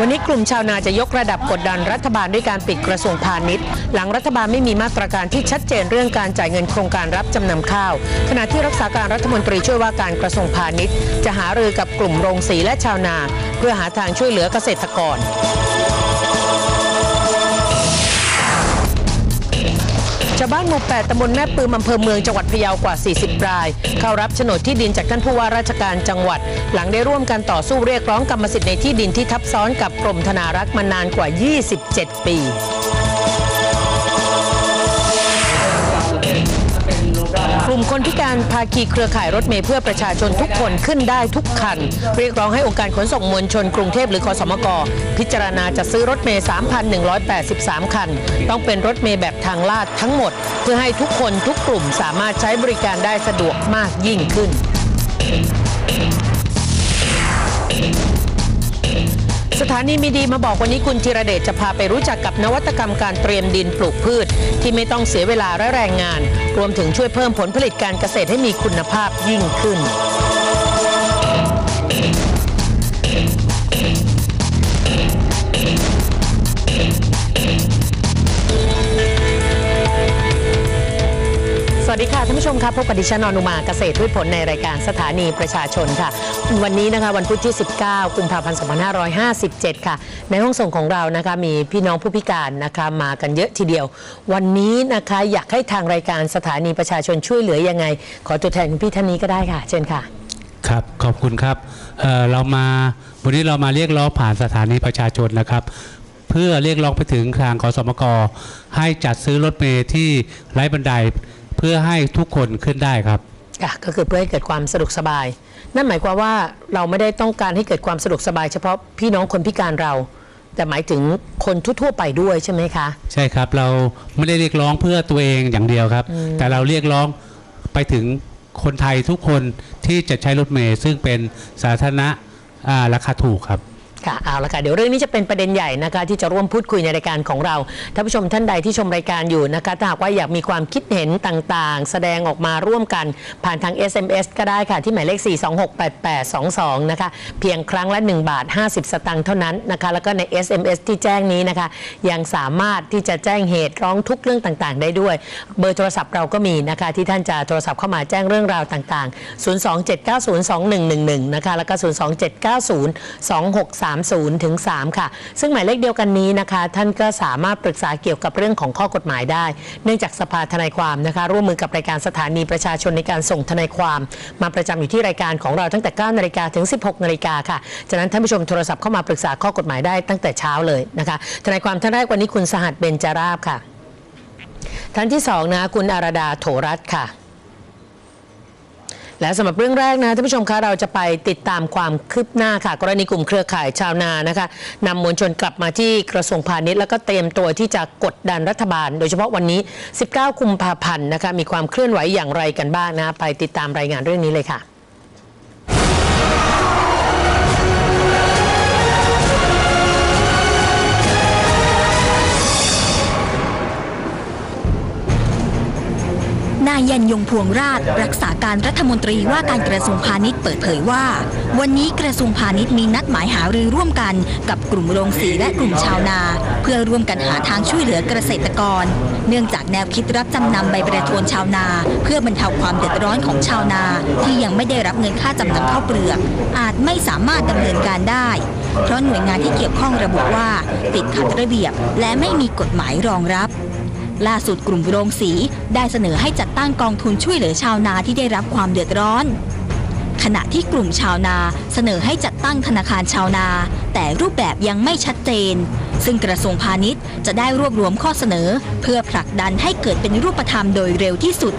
วันนี้กลุ่มชาวนาจะยกระดับกดดันรัฐบาลด้วยการปิดกระทรวงพาณิชย์ หลังรัฐบาลไม่มีมาตรการที่ชัดเจนเรื่องการจ่ายเงินโครงการรับจำนำข้าว ขณะที่รักษาการรัฐมนตรีช่วยว่าการกระทรวงพาณิชย์ จะหารือกับกลุ่มโรงสีและชาวนา เพื่อหาทางช่วยเหลือเกษตรกร ชาวบ้านหมู่ 8ตำบลแม่ปืมอำเภอเมืองจังหวัดพะเยากว่า 40 ราย เข้ารับโฉนดที่ดินจากท่านผู้ว่าราชการจังหวัด หลังได้ร่วมกันต่อสู้เรียกร้องกรรมสิทธิ์ในที่ดินที่ทับซ้อนกับกรมธนารักษ์มานานกว่า 27 ปี กลุ่มคนพิการภาคีเครือข่ายรถเมล์เพื่อประชาชนทุกคนขึ้นได้ทุกคัน เรียกร้องให้องค์การขนส่งมวลชนกรุงเทพหรือคอสมกพิจารณาจะซื้อรถเมล์ 3,183 คัน ต้องเป็นรถเมล์แบบทางลาดทั้งหมด เพื่อให้ทุกคนทุกกลุ่มสามารถใช้บริการได้สะดวกมากยิ่งขึ้น สถานีมีดีมาบอกวันนี้คุณธีรเดชจะพาไปรู้จักกับนวัตกรรมการเตรียมดินปลูกพืช ที่ไม่ต้องเสียเวลาและแรงงาน รวมถึงช่วยเพิ่มผลผลิตการเกษตรให้มีคุณภาพยิ่งขึ้น สวัสดีค่ะท่านผู้ชมครับพบกับดิฉันอนุมาเกษตรพืชผลในรายการสถานีประชาชนค่ะ วันนี้นะคะวันพุธที่ 19 กุมภาพันธ์ 2557 ค่ะ ในห้องส่งของเรานะคะมีพี่น้องผู้พิการนะคะมากันเยอะทีเดียว วันนี้นะคะอยากให้ทางรายการสถานีประชาชนช่วยเหลือยังไง ขอตัวแทนคุณพี่ท่านนี้ก็ได้ค่ะ เชิญค่ะ ครับขอบคุณครับเออเรามาวันนี้เรามาเรียกร้องผ่านสถานีประชาชนนะครับเพื่อเรียกร้องไปถึงทางคอสมกให้จัดซื้อรถเมล์ที่ไร้บันได เพื่อให้ทุกคนขึ้นได้ครับค่ะก็คือเพื่อให้เกิดความสะดวกสบาย นั่นหมายความว่าเราไม่ได้ต้องการให้เกิดความสะดวกสบายเฉพาะพี่น้องคนพิการเรา แต่หมายถึงคนทั่วๆไปด้วยใช่ไหมคะ ใช่ครับเราไม่ได้เรียกร้องเพื่อตัวเองอย่างเดียวครับ แต่เราเรียกร้องไปถึงคนไทยทุกคนที่จะใช้รถเมล์ซึ่งเป็นสาธารณะอ่าราคาถูกครับ ค่ะเอาละค่ะเดี๋ยวเรื่องนี้จะเป็นประเด็นใหญ่นะคะที่จะร่วมพูดคุยในรายการของเราท่านผู้ชมท่านใดที่ชมรายการอยู่นะคะถ้าหากว่าอยากมีความคิดเห็นต่างๆ แสดงออกมาร่วมกันผ่านทาง SMS ก็ได้ค่ะ ที่หมายเลข 4268822 นะคะเพียงครั้งละ 1 บาท 50 สตางค์เท่านั้นนะคะแล้วก็ใน SMS ที่แจ้งนี้นะคะ ยังสามารถที่จะแจ้งเหตุร้องทุกเรื่องต่างๆ ได้ด้วย เบอร์โทรศัพท์เราก็มีนะคะที่ท่านจะโทรศัพท์เข้ามาแจ้งเรื่องราวต่าง ๆ 027902111นะคะแล้วก็ 0279026 30ถึง3ค่ะ ซึ่งหมายเลขเดียวกันนี้นะคะ ท่านก็สามารถปรึกษาเกี่ยวกับเรื่องของข้อกฎหมายได้ เนื่องจากสภาทนายความนะคะ ร่วมมือกับรายการสถานีประชาชนในการส่งทนายความ มาประจำอยู่ที่รายการของเราตั้งแต่9นาฬิกาถึง 16นาฬิกาค่ะจากนั้นท่านผู้ชมโทรศัพท์เข้ามาปรึกษาข้อกฎหมายได้ตั้งแต่เช้าเลยนะคะทนายความท่านแรกวันนี้คุณสหัสเบญจราบค่ะ ท่านที่สองนะคุณอารดาโถรัตค่ะ และสำหรับเรื่องแรกนะท่านผู้ชมคะเราจะไปติดตามความคืบหน้าค่ะ กรณีกลุ่มเครือข่ายชาวนานะคะนำมวลชนกลับมาที่กระทรวงพาณิชย์แล้วก็เตรียมตัวที่จะกดดันรัฐบาล โดยเฉพาะวันนี้ 19 กุมภาพันธ์นะคะมีความเคลื่อนไหวอย่างไรกันบ้างนะ ไปติดตามรายงานเรื่องนี้เลยค่ะายยันยงพวงราชรักษาการรัฐมนตรีว่าการกระทรวงพาณิชย์เปิดเผยว่า วันนี้กระทรวงพาณิชย์มีนัดหมายหารือร่วมกันกับกลุ่มโรงสีและกลุ่มชาวนา เพื่อร่วมกันหาทางช่วยเหลือเกษตรกร เนื่องจากแนวคิดรับจำนำใบประทวนชาวนา เพื่อบรรเทาความเดือดร้อนของชาวนา ที่ยังไม่ได้รับเงินค่าจำนำข้าวเปลือก อาจไม่สามารถดำเนินการได้ เพราะหน่วยงานที่เกี่ยวข้องระบุว่า ติดขัดระเบียบ และไม่มีกฎหมายรองรับ ล่าสุดกลุ่มโรงสีได้เสนอให้จัดตั้งกองทุนช่วยเหลือชาวนาที่ได้รับความเดือดร้อน ขณะที่กลุ่มชาวนาเสนอให้จัดตั้งธนาคารชาวนา แต่รูปแบบยังไม่ชัดเจน ซึ่งกระทรวงพาณิชย์จะได้รวบรวมข้อเสนอ เพื่อผลักดันให้เกิดเป็นรูปธรรมโดยเร็วที่สุด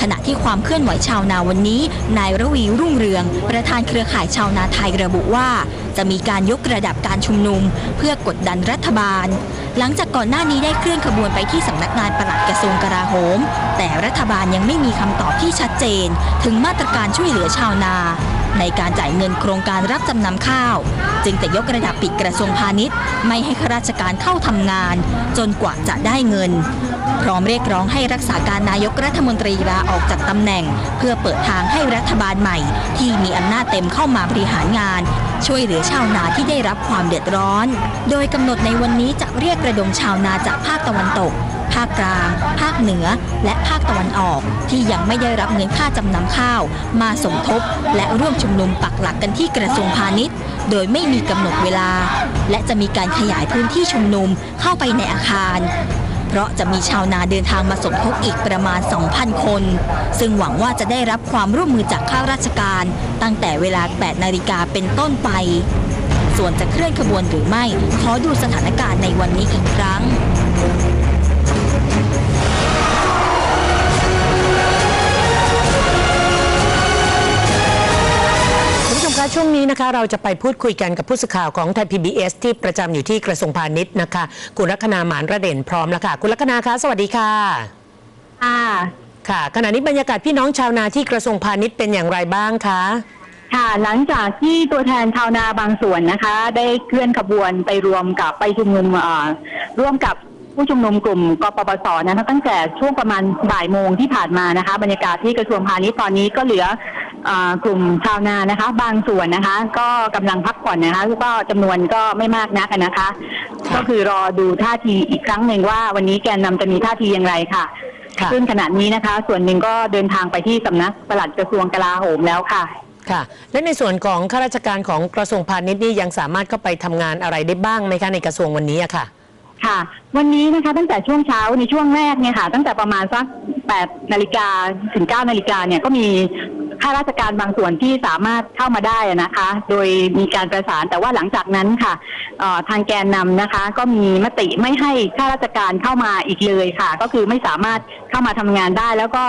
ขณะที่ความเคลื่อนไหวชาวนาวันนี้ นายระวีรุ่งเรือง ประธานเครือข่ายชาวนาไทยระบุว่า จะมีการยกระดับการชุมนุม เพื่อกดดันรัฐบาล หลังจากก่อนหน้านี้ได้เคลื่อนขบวนไปที่สำนักงานปลัดกระทรวงกลาโหม แต่รัฐบาลยังไม่มีคำตอบที่ชัดเจน ถึงมาตรการช่วยเหลือชาวนา ในการจ่ายเงินโครงการรับจำนำข้าว จึงจะยกระดับปิดกระทรวงพาณิชย์ ไม่ให้ข้าราชการเข้าทำงาน จนกว่าจะได้เงิน พร้อมเรียกร้องให้รักษาการนายกรัฐมนตรีลาออกจากตำแหน่ง เพื่อเปิดทางให้รัฐบาลใหม่ ที่มีอำนาจเต็มเข้ามาบริหารงาน ช่วยเหลือชาวนาที่ได้รับความเดือดร้อน โดยกำหนดในวันนี้จะเรียกระดมชาวนาจากภาคตะวันตกาคกลาง ภาคเหนือ และภาคตะวันออก ที่ยังไม่ได้รับเงินค่าจำนำข้าว มาสมทบ และร่วมชุมนุมปักหลักกันที่กระทรวงพาณิชย์ โดยไม่มีกำหนดเวลา และจะมีการขยายพื้นที่ชุมนุมเข้าไปในอาคาร เพราะจะมีชาวนาเดินทางมาสมทบอีกประมาณ 2,000 คน ซึ่งหวังว่าจะได้รับความร่วมมือจากข้าราชการ ตั้งแต่เวลา 8 นาฬิกาเป็นต้นไปส่วนจะเคลื่อนขบวนหรือไม่ ขอดูสถานการณ์ในวันนี้อีกครั้ง นี้นะคะเราจะไปพูดคุยกันกับผู้สื่อข่าวของไทย PBS ที่ประจำอยู่ที่กระทรวงพาณิชย์นะคะ คุณลัคนาหมานระเด่นพร้อมแล้วค่ะ คุณลัคนาคะ สวัสดีค่ะค่ะค่ะ ขณะนี้บรรยากาศพี่น้องชาวนาที่กระทรวงพาณิชย์เป็นอย่างไรบ้างคะค่ะหลังจากที่ตัวแทนชาวนาบางส่วนนะคะ ได้เคลื่อนขบวนไปรวมกับไปชุมนุมเอ่อร่วมกับผู้ชุมนุมกลุ่มกปปสนะคะตั้งแต่ช่วงประมาณบ่ายโมงที่ผ่านมานะคะ บรรยากาศที่กระทรวงพาณิชย์ตอนนี้ก็เหลือเออ กลุ่มชาวนานะคะ บางส่วนนะคะ ก็กำลังพักผ่อนนะคะแล้วก็จำนวนก็ไม่มากนักนะคะค่ะก็คือรอดูท่าทีอีกครั้งหนึ่งว่าวันนี้แกนนำจะมีท่าทีอย่างไรค่ะค่ะซึ่งขณะนี้นะคะ ส่วนหนึ่งก็เดินทางไปที่สำนักปลัดกระทรวงกลาโหมแล้วค่ะค่ะ และในส่วนของข้าราชการของกระทรวงพาณิชย์นี่ยังสามารถเข้าไปทำงานอะไรได้บ้างไหมคะในกระทรวงวันนี้อะค่ะค่ะ วันนี้นะคะตั้งแต่ช่วงเช้าในช่วงแรกเนี่ยค่ะ ตั้งแต่ประมาณสัก8นาฬิกาถึง9นาฬิกาเนี่ยก็มี ข้าราชการบางส่วนที่สามารถเข้ามาได้นะคะ โดยมีการประสานแต่ว่าหลังจากนั้นค่ะทางแกนนำนะคะ ก็มีมติไม่ให้ข้าราชการเข้ามาอีกเลยค่ะ ก็คือไม่สามารถเข้ามาทำงานได้ แล้วก็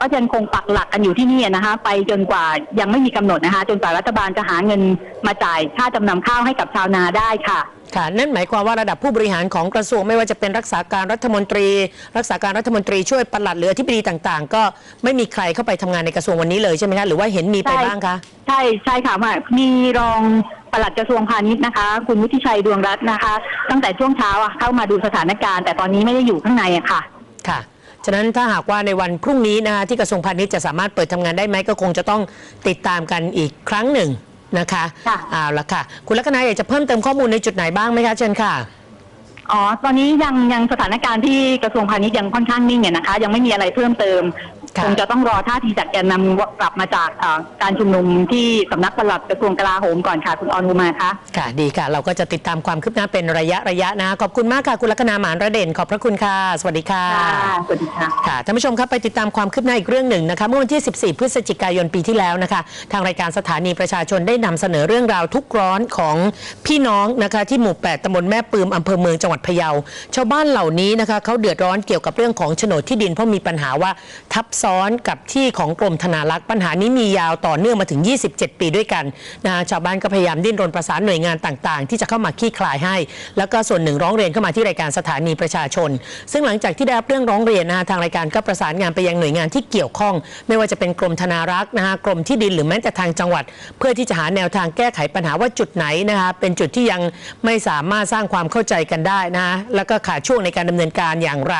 ก็ยังคงปักหลักกันอยู่ที่นี่นะคะ ไปจนกว่ายังไม่มีกำหนดนะคะ จนกว่ารัฐบาลจะหาเงินมาจ่ายค่าจำนำข้าวให้กับชาวนาได้ค่ะค่ะนั่นหมายความว่าระดับผู้บริหารของกระทรวงไม่ว่าจะเป็นรักษาการรัฐมนตรี รักษาการรัฐมนตรีช่วยปลัดหรืออธิบดีต่าง ๆ ก็ไม่มีใครเข้าไปทำงานในกระทรวงวันนี้เลยใช่ไหมคะหรือว่าเห็นมีไปใช่บ้างคะใช่ใช่ค่ะว่ามีรองปลัดกระทรวงพาณิชย์นะคะ คุณวุฒิชัยดวงรัตน์นะคะ ตั้งแต่ช่วงเช้าอะเข้ามาดูสถานการณ์ แต่ตอนนี้ไม่ได้อยู่ข้างในอะค่ะ ค่ะฉะนั้นถ้าหากว่าในวันพรุ่งนี้นะคะที่กระทรวงพาณิชย์จะสามารถเปิดทำงานได้ไหมก็คงจะต้องติดตามกันอีกครั้งหนึ่งนะคะค่ะเอาละค่ะ คุณลักษณะอยากจะเพิ่มเติมข้อมูลในจุดไหนบ้างไหมคะเชิญค่ะอ๋อ ตอนนี้ยังยังสถานการณ์ที่กระทรวงพาณิชย์ยังค่อนข้างนิ่งเนี่ยนะคะ ยังไม่มีอะไรเพิ่มเติม ค่ะคงจะต้องรอท่าทีจากแกนนำกลับมาจากเอ่อการชุมนุมที่สำนักปลัดกระทรวงกลาโหมก่อนค่ะคุณออนอุมาคะค่ะดีค่ะ เราก็จะติดตามความคืบหน้าเป็นระยะระยะนะ ขอบคุณมากค่ะ คุณลักษณะหมานระเด่นขอบพระคุณค่ะ สวัสดีค่ะค่ะสวัสดีค่ะค่ะท่านผู้ชมครับไปติดตามความคืบหน้าอีกเรื่องหนึ่งนะคะเมื่อวันที่ 14 พฤศจิกายนปีที่แล้วนะคะ ทางรายการสถานีประชาชนได้นำเสนอเรื่องราวทุกข์ร้อนของพี่น้องนะคะที่หมู่ 8ตำบลแม่ปืมอำเภอเมืองจังหวัดพะเยาชาวบ้านเหล่านี้นะคะเขาเดือดร้อนเกี่ยวกับเรื่องของโฉนดที่ดินเพราะมีปัญหาว่าทับซ้อนกับที่ของกรมธนารักษ์ปัญหานี้มียาวต่อเนื่องมาถึง 27 ปีด้วยกันนะชาวบ้านก็พยายามดิ้นรนประสานหน่วยงานต่างๆ ที่จะเข้ามาคลี่คลายให้ แล้วก็ส่วนหนึ่งร้องเรียนเข้ามาที่รายการสถานีประชาชน ซึ่งหลังจากที่ได้รับเรื่องร้องเรียนนะคะทางรายการก็ประสานงานไปยังหน่วยงานที่เกี่ยวข้อง ไม่ว่าจะเป็นกรมธนารักษ์นะคะกรมที่ดินหรือแม้แต่ทางจังหวัด เพื่อที่จะหาแนวทางแก้ไขปัญหาว่าจุดไหนนะคะเป็นจุดที่ยังไม่สามารถสร้างความเข้าใจกันได้นะคะแล้วก็ขาดช่วงในการดำเนินการอย่างไร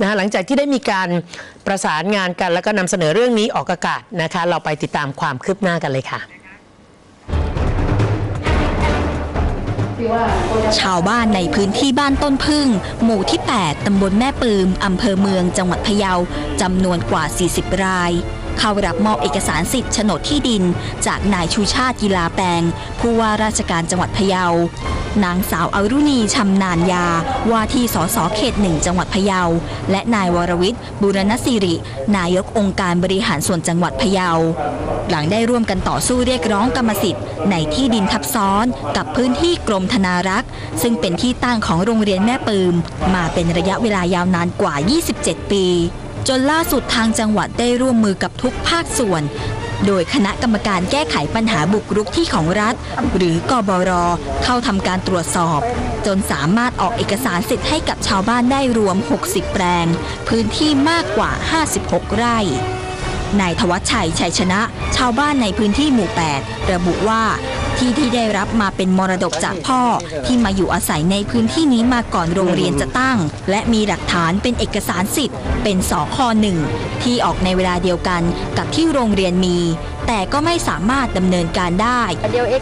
นะคะหลังจากที่ได้มีการประสานงานกันแล้วก็นำเสนอเรื่องนี้ออกอากาศนะคะ เราไปติดตามความคืบหน้ากันเลยค่ะชาวบ้านในพื้นที่บ้านต้นพึ่ง หมู่ที่ 8 ตำบลแม่ปืม อำเภอเมือง จังหวัดพะเยา จำนวนกว่า 40 ราย เข้ารับมอบเอกสารสิทธิ์โฉนดที่ดิน จากนายชูชาติกีฬาแปลง ผู้ว่าราชการจังหวัดพะเยานางสาวอรุณีชำนานยา ว่าที่สสเขตหนึ่งจังหวัดพะเยา และนายวรวิทย์บุรณสิริ นายกองค์การบริหารส่วนจังหวัดพะเยา หลังได้ร่วมกันต่อสู้เรียกร้องกรรมสิทธิ์ ในที่ดินทับซ้อนกับพื้นที่กรมธนารักษ์ ซึ่งเป็นที่ตั้งของโรงเรียนแม่ปืม มาเป็นระยะเวลายาวนานกว่า 27 ปี จนล่าสุดทางจังหวัดได้ร่วมมือกับทุกภาคส่วน โดยคณะกรรมการแก้ไขปัญหาบุกรุกที่ของรัฐ หรือกบรเข้าทำการตรวจสอบ จนสามารถออกเอกสารสิทธิ์ให้กับชาวบ้านได้รวม 60 แปลง พื้นที่มากกว่า 56 ไร่นายธวัชชัยชัยชนะ ชาวบ้านในพื้นที่หมู่ 8 ระบุว่า ที่ที่ได้รับมาเป็นมรดกจากพ่อ ที่มาอยู่อาศัยในพื้นที่นี้มาก่อนโรงเรียนจะตั้ง และมีหลักฐานเป็นเอกสารสิทธิ์ เป็นสคหนึ่งที่ออกในเวลาเดียวกันกับที่โรงเรียนมี แต่ก็ไม่สามารถดำเนินการได้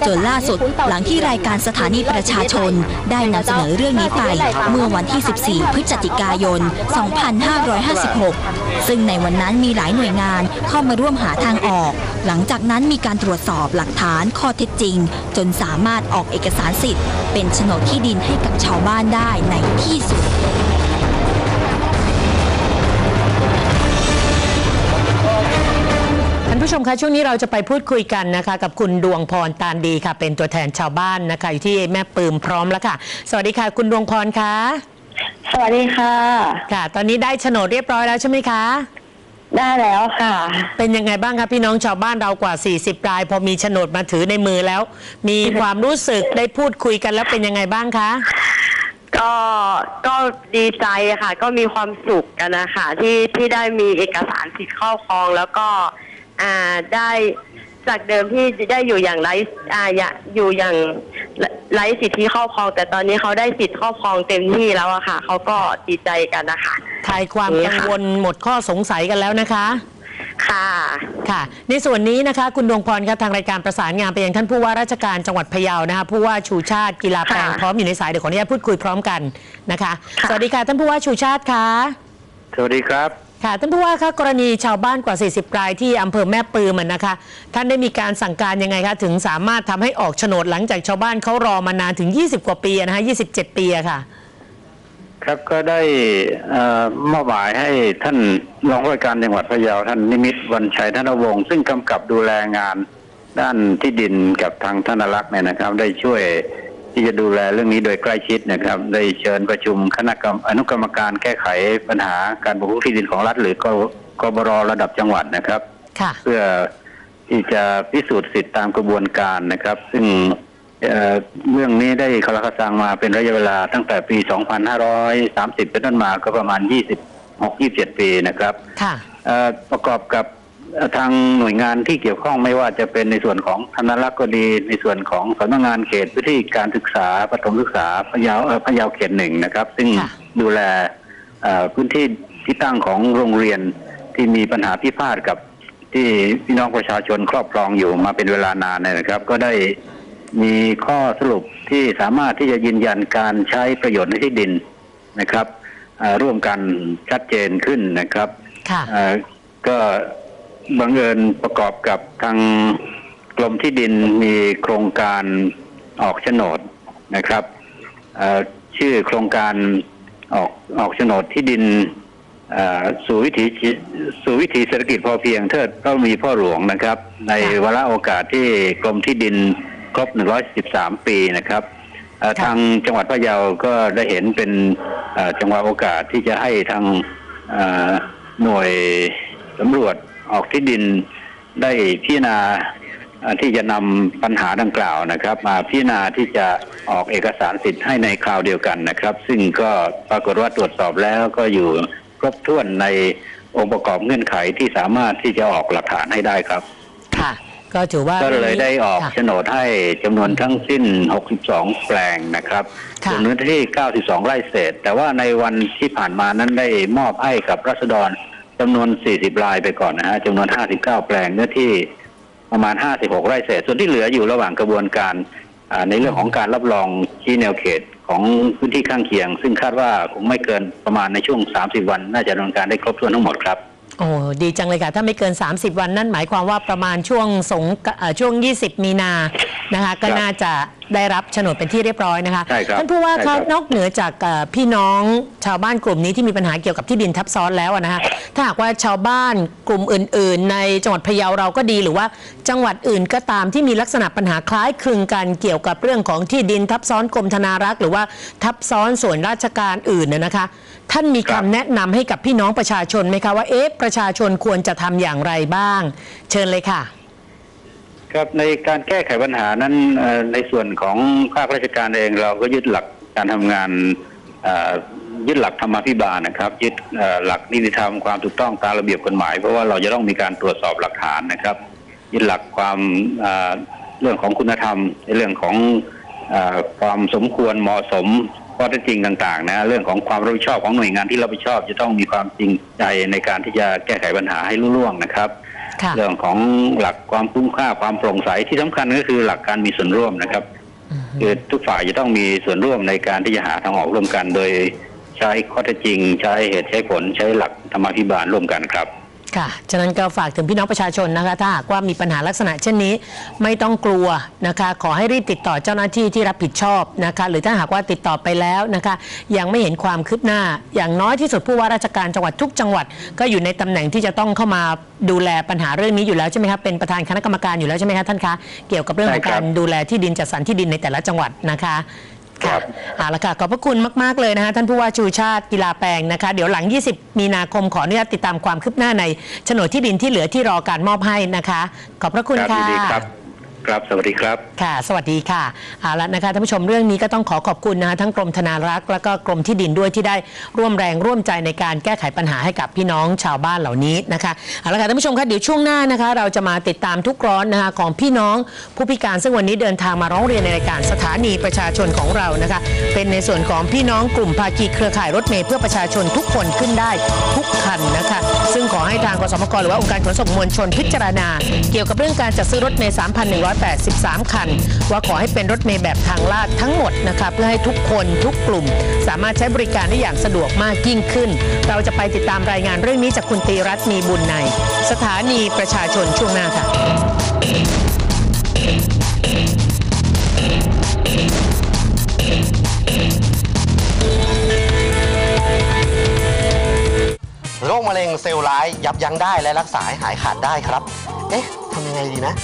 จนล่าสุดหลังที่รายการสถานีประชาชน ได้นำเสนอเรื่องนี้ไปเมื่อวันที่ 14 พฤศจิกายน 2556 ซึ่งในวันนั้นมีหลายหน่วยงานเข้ามาร่วมหาทางออก หลังจากนั้นมีการตรวจสอบหลักฐานข้อเท็จจริง จนสามารถออกเอกสารสิทธิ์ เป็นโฉนดที่ดินให้กับชาวบ้านได้ในที่สุด ผู้ชมคะช่วงนี้เราจะไปพูดคุยกันนะคะ กับคุณดวงพรตาลดีค่ะ เป็นตัวแทนชาวบ้านนะคะ อยู่ที่แม่ปืมพร้อมแล้วค่ะ สวัสดีค่ะ คุณดวงพรคะสวัสดีค่ะ ค่ะ ตอนนี้ได้โฉนดเรียบร้อยแล้วใช่ไหมคะ ได้แล้วค่ะ เป็นยังไงบ้างคะพี่น้องชาวบ้านเรากว่า 40ราย พอมีโฉนดมาถือในมือแล้ว มีความรู้สึกได้พูดคุยกันแล้วเป็นยังไงบ้างคะก็ก็ดีใจค่ะ ก็มีความสุขกันนะคะที่ที่ได้มีเอกสารสิทธิ์ครอบครองแล้วก็ อ่าได้จากเดิมที่ได้อยู่อย่างไร้อ่าอย่าอยู่อย่างไร้สิทธิครอบครอง แต่ตอนนี้เขาได้สิทธิครอบครองเต็มที่แล้วอะค่ะเขาก็ดีใจกันนะคะคลายความกังวลหมดข้อสงสัยกันแล้วนะคะ ค่ะค่ะ ในส่วนนี้นะคะคุณดวงพรครับทางรายการประสานงานไปยังท่านผู้ว่าราชการจังหวัดพะเยานะคะผู้ว่าชูชาติกีฬาแปลงค่ะพร้อมอยู่ในสายเดี๋ยวขออนุญาตพูดคุยพร้อมกันนะคะค่ะสวัสดีค่ะท่านผู้ว่าชูชาติค่ะสวัสดีครับ ค่ะท่านผู้ว่าคะกรณีชาวบ้านกว่า 40 รายที่อำเภอแม่ปืมอะนะคะ ท่านได้มีการสั่งการยังไงคะถึงสามารถทำให้ออกโฉนดหลังจากชาวบ้านเขารอมานานถึง 20 กว่าปีอะนะคะ27 ปีค่ะ ครับก็ได้อ่อมอบหมายให้ท่านรองผู้การจังหวัดพะเยาท่านนิมิตวันชัยธนวงศ์ซึ่งกำกับดูแลงานด้านที่ดินกับทางธนรักษ์เนี่ยนะครับ ได้ช่วย ที่จะดูแลเรื่องนี้โดยใกล้ชิดนะครับ ได้เชิญประชุมคณะกรรมอนุกรรมการแก้ไขปัญหาการบุกรุกที่ดินของรัฐหรือกกบรระดับจังหวัดนะครับค่ะเพื่อที่จะพิสูจน์สิทธิตามกระบวนการนะครับ ซึ่งเอ่อเรื่องนี้ได้คาราคาซังมาเป็นระยะเวลาตั้งแต่ปี 2530 เป็นต้นมาก็ประมาณ 26-27 ปีนะครับค่ะเอ่อประกอบกับเอ่อ ทางหน่วยงานที่เกี่ยวข้องไม่ว่าจะเป็นในส่วนของธนรักษ์ก็ดี ในส่วนของสำนักงานเขตพื้นที่การศึกษาปฐมศึกษาพะเยาเอ่อพะเยาเขตหนึ่งนะครับ ซึ่งค่ะดูแลเอ่อพื้นที่ที่ตั้งของโรงเรียนที่มีปัญหาพิพาทกับที่พี่น้องประชาชนครอบครองอยู่มาเป็นเวลานานเนยนะครับ ก็ได้มีข้อสรุปที่สามารถที่จะยืนยันการใช้ประโยชน์ในที่ดินนะครับเอ่อร่วมกันชัดเจนขึ้นนะครับค่ะเอ่อก็ บังเอิญประกอบกับทางกรมที่ดินมีโครงการออกโฉนดนะครับชื่อโครงการออกออกโฉนดที่ดินสู่วิถีสู่วิถีเศรษฐกิจพอเพียงเทิดพระมีพ่อหลวงนะครับ ในวาระโอกาสที่กรมที่ดินครบ 113 ปีนะครับทางจังหวัดพะเยาก็ได้เห็นเป็นจังหวะโอกาสที่จะให้ทางหน่วยสำรวจ ออกที่ดินได้พิจารณาเอ่อที่จะนำปัญหาดังกล่าวนะครับ มาพิจารณาที่จะออกเอกสารสิทธิ์ให้ในคราวเดียวกันนะครับ ซึ่งก็ปรากฏว่าตรวจสอบแล้วก็อยู่ครบถ้วนในองค์ประกอบเงื่อนไขที่สามารถที่จะออกหลักฐานให้ได้ครับ ค่ะ ก็ถือว่าก็เลยได้ออกค่ะโฉนดให้จำนวนทั้งสิ้น 62 แปลงนะครับค่ะส่วนเนื้อที่ 92 ไร่เศษ แต่ว่าในวันที่ผ่านมานั้นได้มอบให้กับรัษฎร จำนวน 40 รายไปก่อนนะฮะจำนวน 59 แปลงเนื้อที่ประมาณ 56 ไร่เศษ ส่วนที่เหลืออยู่ระหว่างกระบวนการอ่าในเรื่องของการรับรองชี้แนวเขตของพื้นที่ข้างเคียง ซึ่งคาดว่าคงไม่เกินประมาณในช่วง 30 วัน น่าจะดำเนินการได้ครบถ้วนทั้งหมดครับโอ้ดีจังเลยค่ะ ถ้าไม่เกิน 30 วันนั่นหมายความว่าประมาณช่วงสงกเอ่อช่วง 20 มีนานะคะก็ครับน่าจะได้รับโฉนดเป็นที่เรียบร้อยนะคะใช่ครับท่านผู้ว่าใช่คคะรับนอกเหนือจากเอ่อพี่น้องชาวบ้านกลุ่มนี้ที่มีปัญหาเกี่ยวกับที่ดินทับซ้อนแล้วอะนะคะ ถ้าหากว่าชาวบ้านกลุ่มอื่น ๆ ในจังหวัดพะเยาเราก็ดีหรือว่าจังหวัดอื่นก็ตามที่มีลักษณะปัญหาคล้ายคลึงกันเกี่ยวกับเรื่องของที่ดินทับซ้อนกรมธนารักษ์หรือว่าทับซ้อนส่วนราชการอื่นน่ะนะคะ ท่านมีครัคำบแนะนำให้กับพี่น้องประชาชนไหมคะว่าเอ๊ะประชาชนควรจะทำอย่างไรบ้าง เชิญเลยค่ะ ครับในการแก้ไขปัญหานั้นเอ่อในส่วนของภาคราชการเองเราก็ยึดหลักการทำงานเอ่อ ยึดหลักธรรมาภิบาลนะครับ ยึดเอ่อหลักนิติธรรมความถูกต้องตามระเบียบกฎหมาย เพราะว่าเราจะต้องมีการตรวจสอบหลักฐานนะครับ ยึดหลักความเอ่อเรื่องของคุณธรรมในเรื่องของเออความสมควรเหมาะสมข้อเท็จจริงต่างๆนะเรื่องของความรับผิดชอบของหน่วยงานที่รับผิดชอบ จะต้องมีความจริงใจในการที่จะแก้ไขปัญหาให้รุ่ล่วงนะครับค่ะเรื่องของหลักความคุ้มค่าความโปร่งใสที่สำคัญก็คือหลักการมีส่วนร่วมนะครับคือทุกฝ่ายจะต้องมีส่วนร่วมในการที่จะหาทางออกร่วมกันโดย ใช้ข้อเท็จจริง ใช้เหตุใช้ผลใช้หลักธรรมาภิบาลร่วมกันครับ ค่ะ ฉะนั้นก็ฝากถึงพี่น้องประชาชนนะคะ ถ้าหากว่ามีปัญหาลักษณะเช่นนี้ ไม่ต้องกลัวนะคะ ขอให้รีบติดต่อเจ้าหน้าที่ที่รับผิดชอบนะคะ หรือถ้าหากว่าติดต่อไปแล้วนะคะ ยังไม่เห็นความคืบหน้า อย่างน้อยที่สุดผู้ว่าราชการจังหวัดทุกจังหวัด ก็อยู่ในตำแหน่งที่จะต้องเข้ามาดูแลปัญหาเรื่องนี้อยู่แล้วใช่ไหมครับเป็นประธานคณะกรรมการอยู่แล้วใช่ไหมคะท่านคะ เกี่ยวกับเรื่องของใช่ครักาบ รดูแลที่ดินจัดสรรที่ดินในแต่ละจังหวัดนะคะ ครัค่ะบเอาละค่ะขอบพระคุณมาก ๆ เลยนะคะท่านผู้ว่าชูชาติกีฬาแปลงนะคะ เดี๋ยวหลัง 20 มีนาคมขออนุญาตติดตามความคืบหน้าในโฉนดที่ดินที่เหลือที่รอการมอบให้นะคะ ขอบพระคุณครับค่ะยินดี ครับสวัสดีครับ ค่ะ สวัสดีค่ะเอาละนะคะท่านผู้ชมเรื่องนี้ก็ต้องขอขอบคุณนะคะทั้งกรมธนารักษ์ แล้วก็กรมที่ดินด้วยที่ได้ร่วมแรงร่วมใจในการแก้ไขปัญหาให้กับพี่น้องชาวบ้านเหล่านี้นะคะเอาละค่ะท่านผู้ชมคะเดี๋ยวช่วงหน้านะคะ เราจะมาติดตามทุกร้อนนะคะของพี่น้องผู้พิการซึ่งวันนี้เดินทางมาร้องเรียนในรายการสถานีประชาชนของเรานะคะ เป็นในส่วนของพี่น้องกลุ่มภาคีเครือข่ายรถเมล์เพื่อประชาชนทุกคนขึ้นได้ทุกคันนะคะ ซึ่งขอให้ทางกสมกหรือว่าองค์การขนส่งมวลชนพิจารณา เกี่ยวกับเรื่องการจัดซื้อรถเมล์3,183 คัน ว่าขอให้เป็นรถเมล์แบบทางลาดทั้งหมดนะคะเพื่อให้ทุกคนทุกกลุ่ม สามารถใช้บริการได้อย่างสะดวกมากยิ่งขึ้น เราจะไปติดตามรายงานเรื่องนี้จากคุณตีรัตน์มีบุญใน สถานีประชาชนช่วงหน้าค่ะโรคมะเร็งเซลล์ร้ายยับยั้งได้และรักษาให้หายขาดได้ครับ เอ๊ะทำยังไงดีนะ